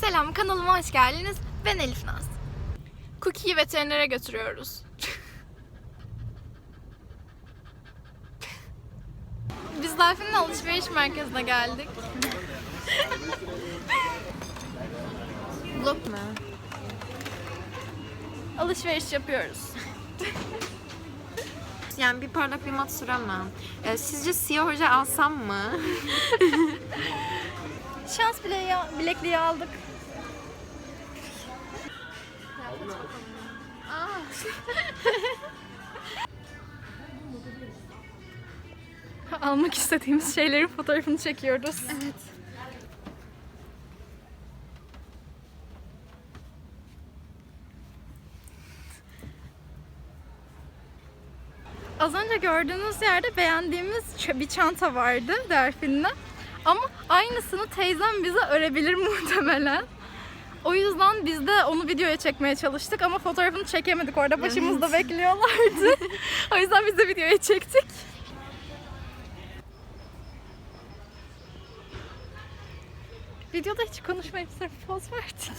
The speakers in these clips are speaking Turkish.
Selam kanalıma hoş geldiniz. Ben Elif Naz. Cookie'yi veterinere götürüyoruz. Biz Delfin'in alışveriş merkezine geldik. Blok mu? Alışveriş yapıyoruz. Yani bir parlak bir mat süremem. Ee, sizce siyah hoca alsam mı? Şans bileği, bilekliği aldık. Almak istediğimiz şeylerin fotoğrafını çekiyoruz. Evet. Az önce gördüğünüz yerde beğendiğimiz bir çanta vardı Delfin'le. Ama aynısını teyzem bize örebilir muhtemelen. O yüzden biz de onu videoya çekmeye çalıştık ama fotoğrafını çekemedik orada başımızda bekliyorlardı. o yüzden biz de videoya çektik. Videoda hiç konuşmayıp sırf poz verdik.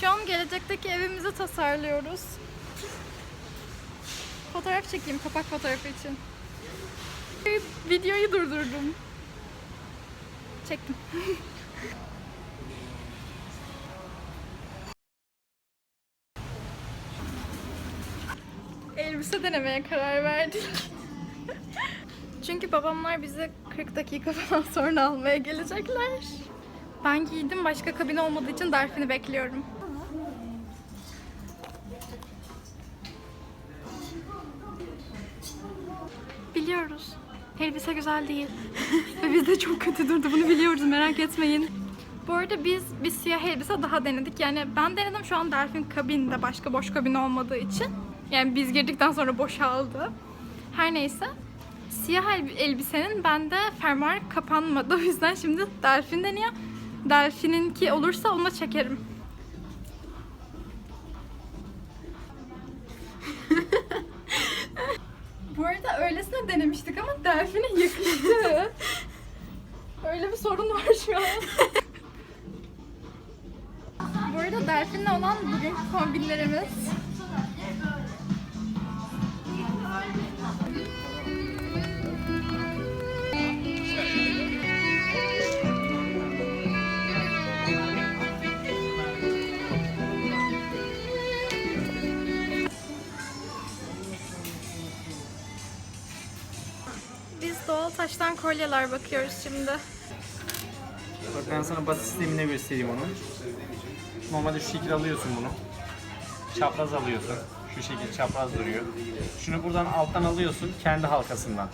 Şu an gelecekteki evimizi tasarlıyoruz. Fotoğraf çekeyim kapak fotoğrafı için. Videoyu durdurdum. Çektim. Elbise denemeye karar verdik. Çünkü babamlar bizi 40 dakika falan sonra almaya gelecekler. Ben giydim başka kabin olmadığı için Delfin'i bekliyorum. Biliyoruz. Elbise güzel değil. Ve bizde çok kötü durdu. Bunu biliyoruz merak etmeyin. Bu arada biz bir siyah elbise daha denedik. Yani ben denedim şu an Delfin kabinde başka boş kabin olmadığı için. Yani biz girdikten sonra boşaldı. Her neyse. Siyah el- elbisenin bende fermuar kapanmadı. O yüzden şimdi Delfin deniyor. Delfin'inki olursa ona çekerim. Bu arada öylesine denemiştik ama Delfin'e yakıştı. Öyle bir sorun var şu an. Bu arada Delfin'le olan bugünkü kombinlerimiz. Biz doğal taştan kolyeler bakıyoruz şimdi. Bak ben sana basit sistemine göstereyim onu. Normalde şu şekil alıyorsun bunu. Çapraz alıyorsun. Şu şekil çapraz duruyor. Şunu buradan alttan alıyorsun kendi halkasından.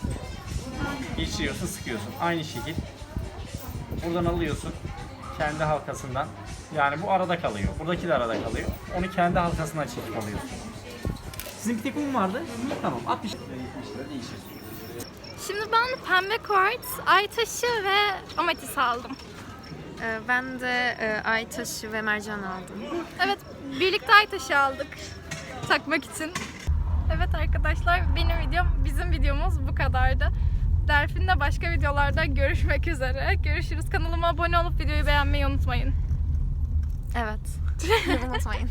Geçiriyorsun, sıkıyorsun. Aynı şekil. Buradan alıyorsun kendi halkasından. Yani bu arada kalıyor. Buradaki de arada kalıyor. Onu kendi halkasından çekip alıyorsun. Sizin bir tek un vardı. Tamam. 60 lira 70 lira değişir. Şimdi ben pembe kuartz, ay taşı ve ametis aldım. Ee, ben de e, ay taşı ve mercan aldım. Evet, birlikte ay taşı aldık takmak için. Evet arkadaşlar, benim videom, bizim videomuz bu kadardı. Delfin'le başka videolarda görüşmek üzere. Görüşürüz. Kanalıma abone olup videoyu beğenmeyi unutmayın. Evet. Unutmayın.